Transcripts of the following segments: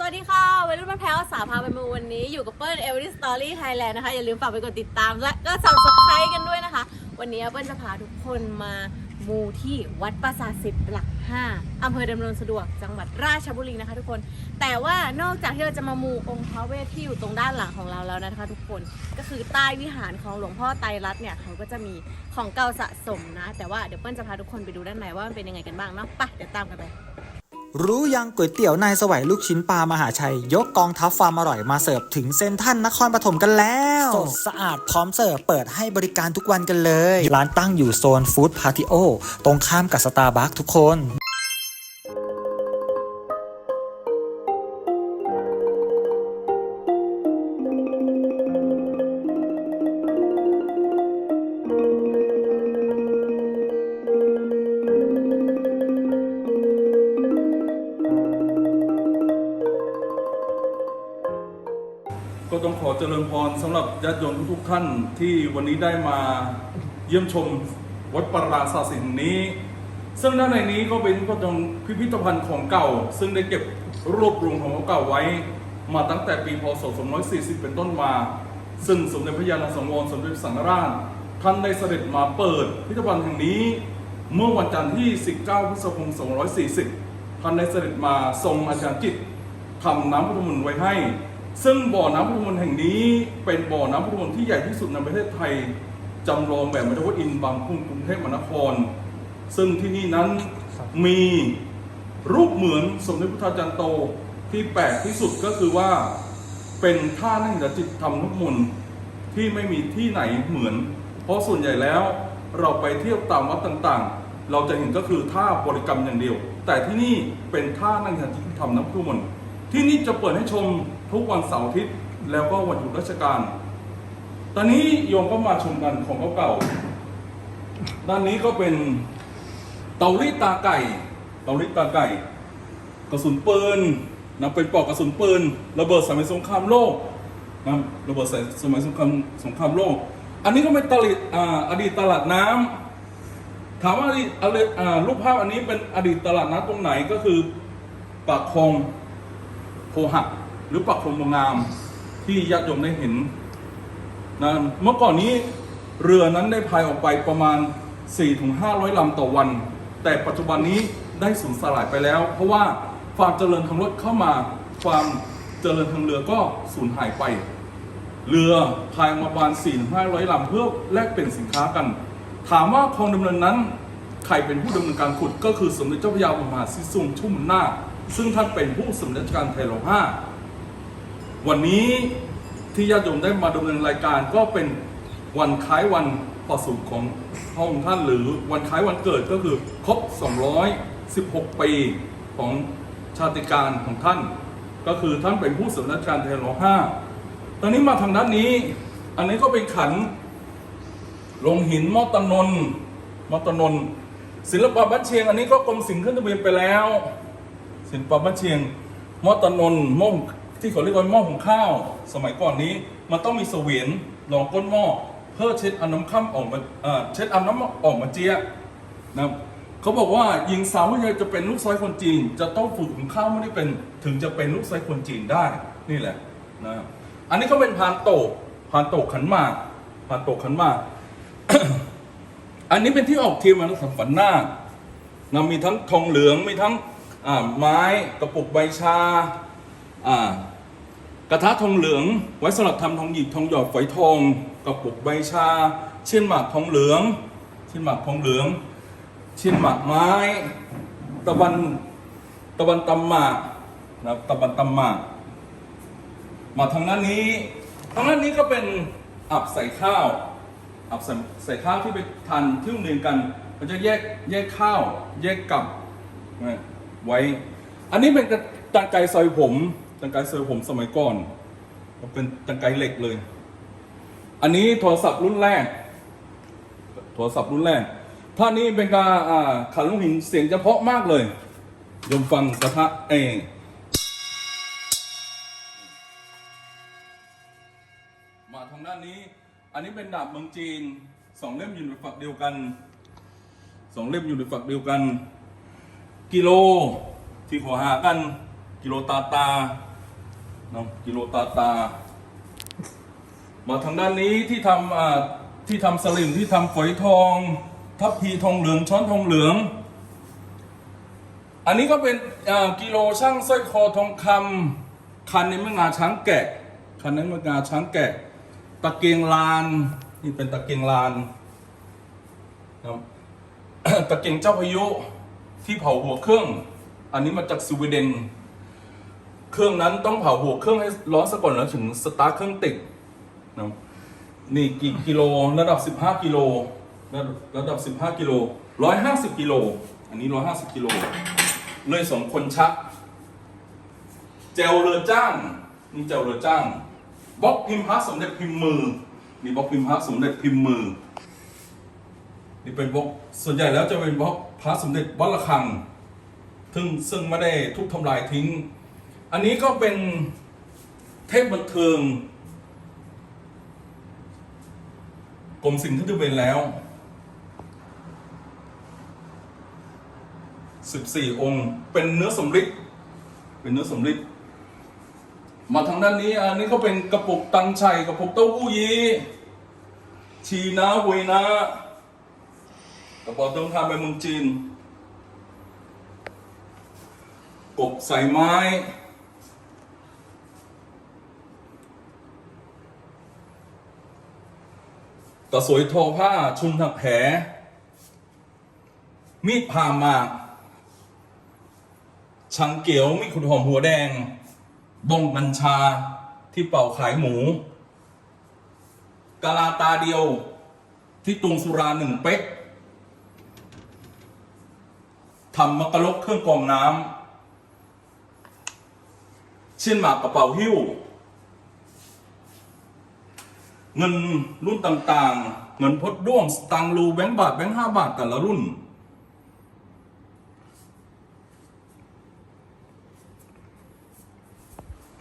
สวัสดีค่ะวัยรุ่นบ้านแพ้วสาพาไปมูวันนี้อยู่กับเปิ้ลเอล i ิสตอรี่ไทยแลนด์นะคะ อย่าลืมฝากไปกดติดตามและก็ subscribe กันด้วยนะคะ วันนี้เปิ้ลจะพาทุกคนมามูที่วัดปราสาทสิบหลัก 5อำเภอดำเนินสะดวกจังหวัดราชบุรีนะคะ ทุกคน แต่ว่านอกจากที่เราจะมามูองค์พระเวทที่อยู่ตรงด้านหลังของเราแล้วนะคะ ทุกคนก็คือใต้วิหารของหลวงพ่อไตรรัตน์เนี่ยเขาก็จะมีของเก่าสะสมนะ แต่ว่าเดี๋ยวเปิ้ลจะพาทุกคนไปดูด้านในว่ามันเป็นยังไงกันบ้างเนาะไปเดี๋ยวตามกันไป รู้ยังก๋วยเตี๋ยวนายสวัยลูกชิ้นปลามหาชัย ยกกองทัพฟาร์มอร่อยมาเสิร์ฟถึงเซนทรันนครปฐมกันแล้วสดสะอาดพร้อมเสิร์ฟเปิดให้บริการทุกวันกันเลย ร้านตั้งอยู่โซนฟู้ดพาร์ติโอตรงข้ามกับสตาร์บัคทุกคน ก็ต้องขอเจริญพรสำหรับญาติโยมทุกๆท่านที่วันนี้ได้มาเยี่ยมชมวัดปราสาทสิงนี้ ซึ่งด้านในนี้ก็เป็นพระองพิพิธภัณฑ์ของเก่า ซึ่งได้เก็บรวบรวมของเก่าไว้ มาตั้งแต่ปีพศ240 เป็นต้นมา ซึ่งสมเด็จพระยาณสังวรสมเด็จสังฆราชท่านได้เสด็จมาเปิดพิพิธภัณฑ์แห่งนี้ เมื่อวันจันทร์ที่ 19 พฤษภาคม240 ท่านได้เสด็จมาทรงอาจารย์จิตทำน้ำพุทธมนต์ไว้ให้ ซึ่งบ่อน้ำพุทธมนแห่งนี้เป็นบ่อน้ำพุทธมนที่ใหญ่ที่สุดในประเทศไทยจำลองแบบมทวอินบางพุ่งกรุงเทพมหานคร ซึ่งที่นี่นั้นมีรูปเหมือนสมเด็จพระธาจารย์โตที่แปลกที่สุดก็คือว่าเป็นท่านั่งจิตทำนุมนต์ที่ไม่มีที่ไหนเหมือน เพราะส่วนใหญ่แล้วเราไปเที่ยวตามวัดต่างๆ เราจะเห็นก็คือท่าบริกรรมอย่างเดียว แต่ที่นี่เป็นท่านั่งจิตทำน้ำพุมนต์ที่นี่จะเปิดให้ชม ทุกวันเสาร์อาทิตย์แล้วก็วันหยุดราชการ ตอนนี้โยมก็มาชมกันของเก่าๆด้านนี้ก็เป็นเตารีดตาไก่ เตารีดตาไก่ กระสุนปืนนะเป็นปลอกกระสุนปืนระเบิดสมัยสงครามโลกนะระเบิดสมัยสงครามสงครามโลก อันนี้ก็เป็นตลิดอ่าอดีตตลาดน้ำถามว่าอดีตรูปภาพอันนี้เป็นอดีตตลาดน้ำตรงไหนก็คือปากคลองโพหัก หรือปากคลองางามที่ญาติโยมได้เห็นนะเมื่อก่อนนี้เรือนั้นได้พายออกไปประมาณ 4-500 ลำต่อวัน แต่ปัจจุบันนี้ได้สูญสลายไปแล้ว เพราะว่าความเจริญทางรถเข้ามาความเจริญทางเรือก็สูญหายไป เรือพายมาประมาณ4-500 ลำเพื่อแลกเปลี่ยนสินค้ากัน ถามว่าคลองดำเนินนั้นใครเป็นผู้ดำเนินการขุดก็คือสมเด็จเจ้าพระยามหาสิสุงชุ่มนาคซึ่งท่านเป็นผู้สำเร็จการไทยรองห้า วันนี้ที่ญาติโยมได้มาดำเนินรายการก็เป็นวันคล้ายวันประสูติของพระองค์ท่านหรือวันคล้ายวันเกิดก็คือครบ 216 ปีของชาติการของท่าน ก็คือท่านเป็นผู้สำนักการแทนรอห้าตอนนี้มาทางด้านนี้ อันนี้ก็เป็นขันลงหินมอตนนมอตนนศิลปะบ้านเชียง อันนี้ก็กรมศิลป์ขึ้นทะเบียนไปแล้ว ศิลปะบ้านเชียงมอตนนมง ที่เขาเรียกว่าหม้อหุงข้าว สมัยก่อนนี้ มันต้องมีเสวียนรองก้นหม้อเพื่อเช็ดเอาน้ำข้ามออกมาเช็ดเอาน้ำออกมาเจี๊ยนะเขาบอกว่าหญิงสาวที่จะเป็นลูกชายคนจีน จะต้องฝึกหุงข้าวไม่ได้เป็นถึงจะเป็นลูกชายคนจีนได้นี่แหละนะอันนี้ก็เป็นพานโตกพานโตกขันมากพานโตกขันมาก อันนี้เป็นที่ออกเทียมมาแล้วสัมฝันหน้านะมีทั้งทองเหลืองมีทั้งไม้กระปุกใบชาอ่า กระทะทองเหลืองไว้สำหรับทำทองหยิบทองหยอดฝอยทองกระปุกใบชา เช่นหมากทองเหลือง เช่นหมากทองเหลือง เช่นหมากไม้ ตะวันตะวันตำหมากนะครับตะวันตำหมากมาทางด้านนี้ทางด้านนี้ก็เป็นอับใส่ข้าวอับใส่ใส่ข้าวที่ไปทานที่โรงเรียนกัน มันจะแยกแยกข้าวแยกกับไว้ อันนี้เป็นตังไกรซอยผม ตังไกรซอยผมสมัยก่อนเป็นตังไกรเหล็กเลย อันนี้โทรศัพท์รุ่นแรก โทรศัพท์รุ่นแรก ท่านี้เป็นการขันลูกหินเสียงเฉพาะมากเลยยมฟังกระทะเองมาทางด้านนี้ อันนี้เป็นดาบเมืองจีนสองเล่มอยู่ในฝักเดียวกันสองเล่มอยู่ในฝักเดียวกัน กิโลที่หัวหากัน กิโลตาตา นาะกิโลตาตา มาทางด้านนี้ที่ทำอ่าที่ทำสลิมที่ทำฝอยทอง ทัพพีทองเหลืองช้อนทองเหลือง อันนี้ก็เป็นอ่ากิโลช่างสร้อยคอทองคำคันในแม่งาช้างแกะคันในแม่งาช้างแกะ ตะเกียงลานนี่เป็นตะเกียงลานนะครับตะเกียงเจ้าพายุที่เผาหัวเครื่อง อันนี้มาจากสวีเดน เครื่องนั้นต้องเผาหัวเครื่องให้ร้อนซะก่อนแล้วถึงสตาร์ทเครื่องติดนะนี่กี่กิโลระดับ 15 กิโลระดับระดับ 15 กิโล 150 กิโล อันนี้ 150 กิโล เลยสองคนชัก เจลเรือจ้างนี่เจลเรือจ้างบล็อกพิมพ์พระสมเด็จพิมพ์มือนี่บล็อกพิมพ์พระสมเด็จพิมพ์มือ นี่เป็นบล็อกส่วนใหญ่แล้วจะเป็นบล็อกพระสมเด็จวัดระฆัง ซึ่งซึ่งไม่ได้ทุบทำลายทิ้ง อันนี้ก็เป็นเทพบันเทิงกรมสิ่งที่ทะเบียนแล้ว 14 องค์ เป็นเนื้อสำริดเป็นเนื้อสำริดมาทางด้านนี้ อันนี้ก็เป็นกระปุกตังชัยกระปุกเต้าหู้ยี้ชีนะเวยนะกระเป๋าเดินทางไปเมืองจีนกบใส่ไม้ ตะสวยทอผ้าชุนถักแผลมีดผ่าหมากชังเกียวมีขุดหอมหัวแดง บงกัญชาที่เป่าขายหมูกะลาตาเดียวที่ตุงสุราหนึ่งเป๊กทำมกะลกเครื่องกรองน้ำเช่นหมากกระเป๋าหิ้ว เงินรุ่นต่างๆ เงินพดด้วงสตังรูแบงค์บาทแบงค์ห้าบาทแต่ละรุ่น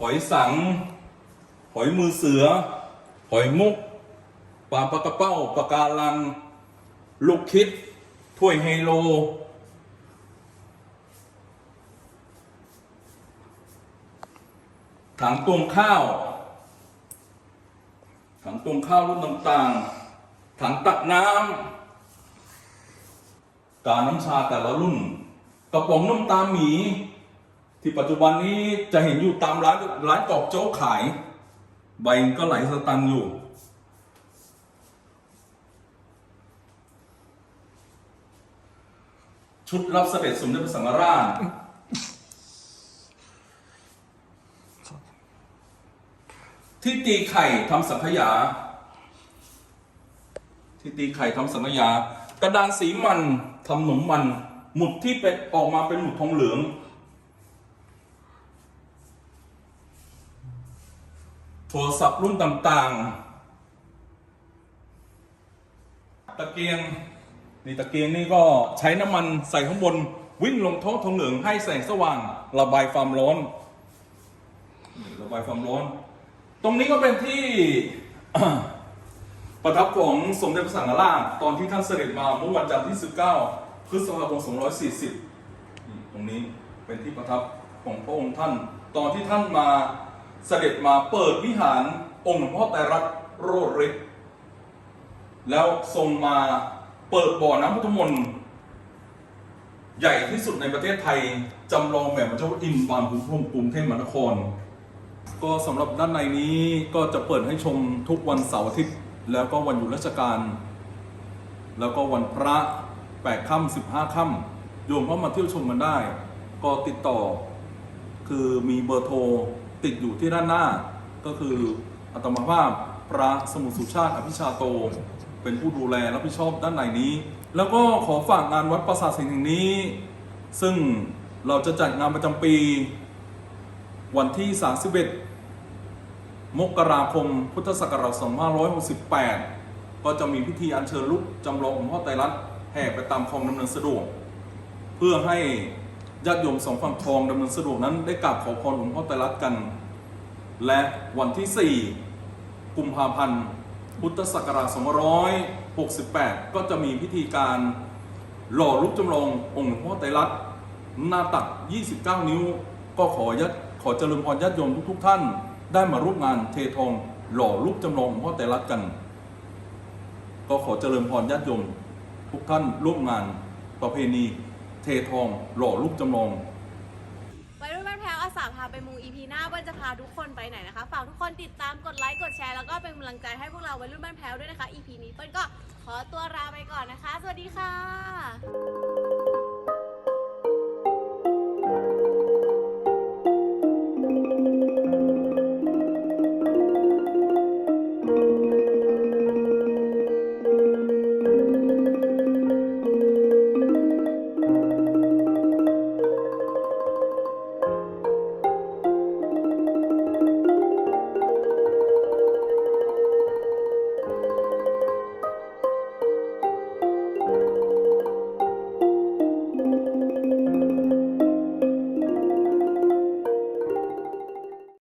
หอยสัง หอยมือเสือ หอยมุก ปลาปลากระเป้าปลาการัง ลูกคิด ถ้วยไฮโลถังตวงข้าว ถังตวงข้าวรุ่นต่างๆ ถังตักน้ำกาน้ำชาแต่ละรุ่น กระป๋องน้ำตาหมี ที่ปัจจุบันนี้จะเห็นอยู่ตามร้านร้านกอบโจ๊กขาย ใบก็ไหลสตังอยู่ชุดรับเสด็จสมเด็จพระสังฆราช ที่ตีไข่ทำสังขยา ที่ตีไข่ทำสังขยา กระดานสีมันทำหนมมัน หมุดที่เป็นออกมาเป็นหมุดทองเหลือง โทรศัพท์รุ่นต่างๆ ตะเกียงนี่ตะเกียงนี่ก็ใช้น้ำมันใส่ข้างบนวิ่งลงท้องทองเหลืองให้แสงสว่าง ระบายความร้อน ระบายความร้อน ตรงนี้ก็เป็นที่ประทับของสมเด็จพระสังฆราชตอนที่ท่านเสด็จมาเมื่อวันจันทร์ที่ 19 พฤษภาคม2540นี่ตรงนี้เป็นที่ประทับของพระองค์ท่าน ตอนที่ท่านมาเสด็จมาเปิดวิหารองค์หลวงพ่อไตรรัตน์โรดฤทธิ์แล้วทรงมาเปิดบ่อน้ำพุทธมนต์ใหญ่ที่สุดในประเทศไทยจำลองแบบพระเจ้าอินทร์บานภูมิพรหมกรุงเทพมหานคร ก็สำหรับด้านในนี้ก็จะเปิดให้ชมทุกวันเสาร์อาทิตย์แล้วก็วันหยุดราชการ แล้วก็วันพระแปดค่ำสิบห้าค่ำโยมเข้ามาเที่ยวชมกันได้ ก็ติดต่อ คือมีเบอร์โทรติดอยู่ที่ด้านหน้า ก็คืออัตมาภาพพระสมุทรสุชาติอภิชาโต เป็นผู้ดูแลรับผิดชอบด้านในนี้ แล้วก็ขอฝากงานวัดปราสาทสิงห์แห่งนี้ ซึ่งเราจะจัดงานประจำปี วันที่ 31 มกราคมพุทธศักราช 2568 ก็จะมีพิธีอัญเชิญลุกจำลององค์พ่อไตรลัตน์แห่ไปตามคลองดำเนินสะดวก เพื่อให้ญาติโยมสองฝั่งคลองดำเนินสะดวกนั้นได้กราบขอพรหลวงพ่อไตรลัตน์กัน และวันที่ 4 กุมภาพันธ์พุทธศักราช 2568 ก็จะมีพิธีการหล่อรูปจำลององค์หลวงพ่อไตรลัตน์หน้าตัก 29 นิ้ว ก็ขอยัดขอเจริญพรญาติโยมทุกๆท่าน ได้มาร่วมงานเททองหล่อรูปจำลองหลวงพ่อแต่รักกัน ก็ขอเจริญพรญาติโยมทุกท่านร่วมงานประเพณีเททองหล่อรูปจำลองวัยรุ่นบ้านแพ้วอาสาพาไปมู EP หน้าเปิ้ลจะพาทุกคนไปไหนนะคะ ฝากทุกคนติดตามกดไลค์กดแชร์แล้วก็เป็นกำลังใจให้พวกเราวัยรุ่นบ้านแพ้วด้วยนะคะ EP นี้เปิ้ลก็ขอตัวลาไปก่อนนะคะ สวัสดีค่ะ